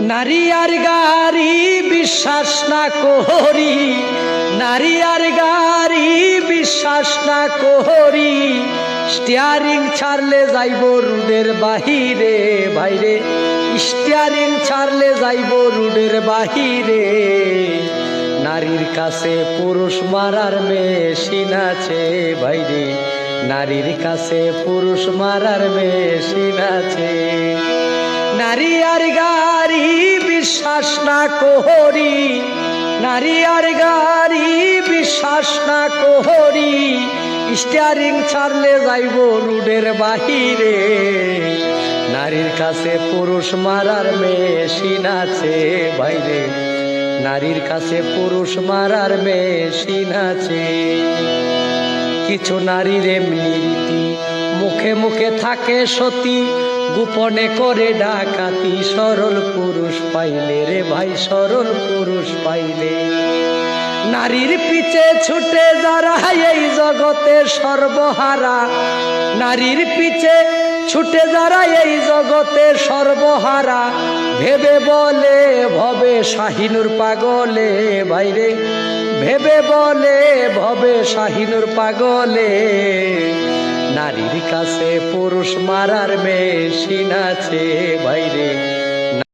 নারী আর গাড়ি বিশ্বাস না করি। নারী আর গাড়ি বিশ্বাস না করি। স্টিয়ারিং ছাড়লে যাইব রুডের বাহিরে বাইরে স্টিয়ারিং ছাড়লে যাইব রুডের বাহিরে। নারীর কাছে পুরুষ মারার মেশিন আছে বাইরে নারীর কাছে পুরুষ মারার মেশিন আছে। নারী আর বিশ্বাস না করি নারী আর গাড়ি বিশ্বাস না করি স্টিয়ারিং ছাড়লে যাইব রুডের বাহিরে। নারীর কাছে পুরুষ মারার মেশিন আছে বাইরে। নারীর কাছে পুরুষ মারার মেশিন আছে। কিছু নারীর এমনি মুখে মুখে থাকে সতী গোপনে করে ডাকাতি, সরল পুরুষ পাইলে রে ভাই, সরল পুরুষ পাইলে। নারীর পিছে ছুটে যারা এই জগতে সর্বহারা, নারীর পিছে ছুটে যারা এই জগতে সর্বহারা, ভেবে বলে ভবে শাহিনুর পাগলে বাইরে ভেবে বলে ভবে শাহিনুর পাগলে। নারীর কাছে পুরুষ মারার মেশিন আছে বাইরে।